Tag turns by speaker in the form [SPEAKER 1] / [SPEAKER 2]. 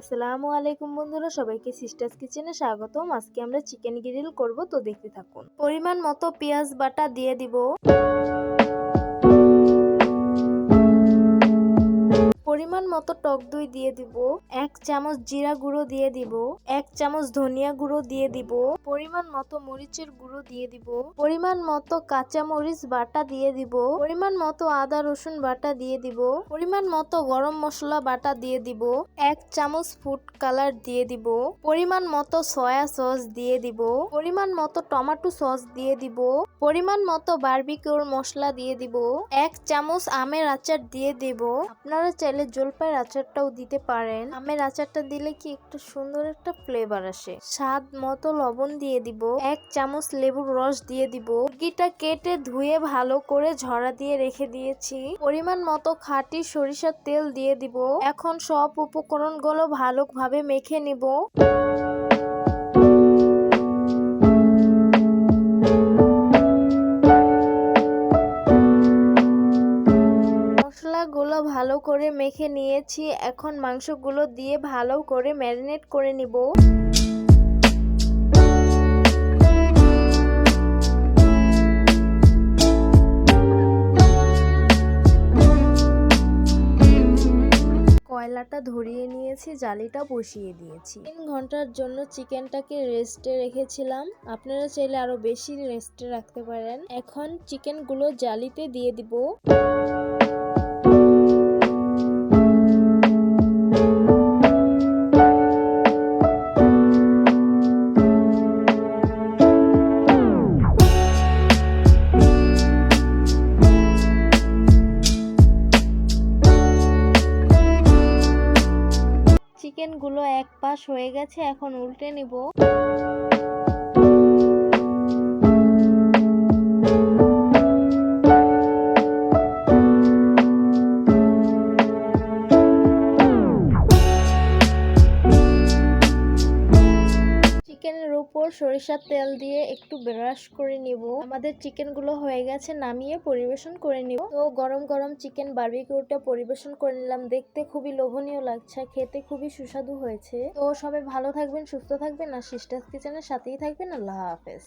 [SPEAKER 1] আসসালামু আলাইকুম বন্ধুরা, সবাইকে সিস্টার্স কিচেনে স্বাগতম। আজকে আমরা চিকেন গ্রিল করব, তো দেখতে থাকুন। পরিমাণ মতো পেঁয়াজ বাটা দিয়ে দিব। মতো টক দই দিয়ে দিব এক চামচ জিরা গুঁড়ো দিয়ে দিব এক চামচ ধনিয়া গুঁড়ো দিয়ে দিব পরিমাণ মতো মরিচের গুঁড়ো দিয়ে দিব পরিমাণ মতো কাঁচা মরিচ বাটা দিয়ে দিব পরিমাণ মতো আদা রসুন বাটা দিয়ে দিব পরিমাণ মতো গরম মশলা বাটা দিয়ে দিব এক চামচ ফুড কালার দিয়ে দিব পরিমাণ মতো সয়া সস দিয়ে দিব পরিমাণ মতো টমেটো সস দিয়ে দিব পরিমাণ মতো বারবিকিউর মশলা দিয়ে দিব এক চামচ আমের আচার দিয়ে দিব আপনারা চাইলে জলপাইয়ের আচারটাও দিতে পারেন। আমের আচারটা দিলে কি একটু সুন্দর একটা ফ্লেভার আসে। স্বাদ মতো লবণ দিয়ে দিব, এক চামচ লেবুর রস দিয়ে দিব। মুরগিটা কেটে ধুয়ে ভালো করে ঝরা দিয়ে রেখে দিয়েছি। পরিমাণ মতো খাটি সরিষার তেল দিয়ে দিব। এখন সব উপকরণগুলো ভালোভাবে মেখে নিব। মশলাগুলো ভালো করে মেখে নিয়েছি। এখন মাংসগুলো দিয়ে ভালো করে ম্যারিনেট করে নিব। কয়লাটা ধরিয়ে নিয়েছি, জালিটা বসিয়ে দিয়েছি। তিন ঘণ্টার জন্য চিকেনটাকে রেস্টে রেখেছিলাম। আপনারা চাইলে আরও বেশি রেস্টে রাখতে পারেন। এখন চিকেনগুলো জালিতে দিয়ে দিব। চিকেনগুলো এক পাশ হয়ে গেছে এখন উল্টে নিব। উপর সরিষার তেল দিয়ে একটু ব্রাশ করে নিব। আমাদের চিকেনগুলো হয়ে গেছে, নামিয়ে পরিবেশন করে নিব। তো গরম গরম চিকেন বার্বিকিউটা পরিবেশন করে নিলাম। দেখতে খুবই লোভনীয় লাগছে, খেতে খুবই সুস্বাদু হয়েছে। তো সবাই ভালো থাকবেন, সুস্থ থাকবেন, আর সিস্টার্স কিচেনের সাথেই থাকবেন। আল্লাহ হাফেজ।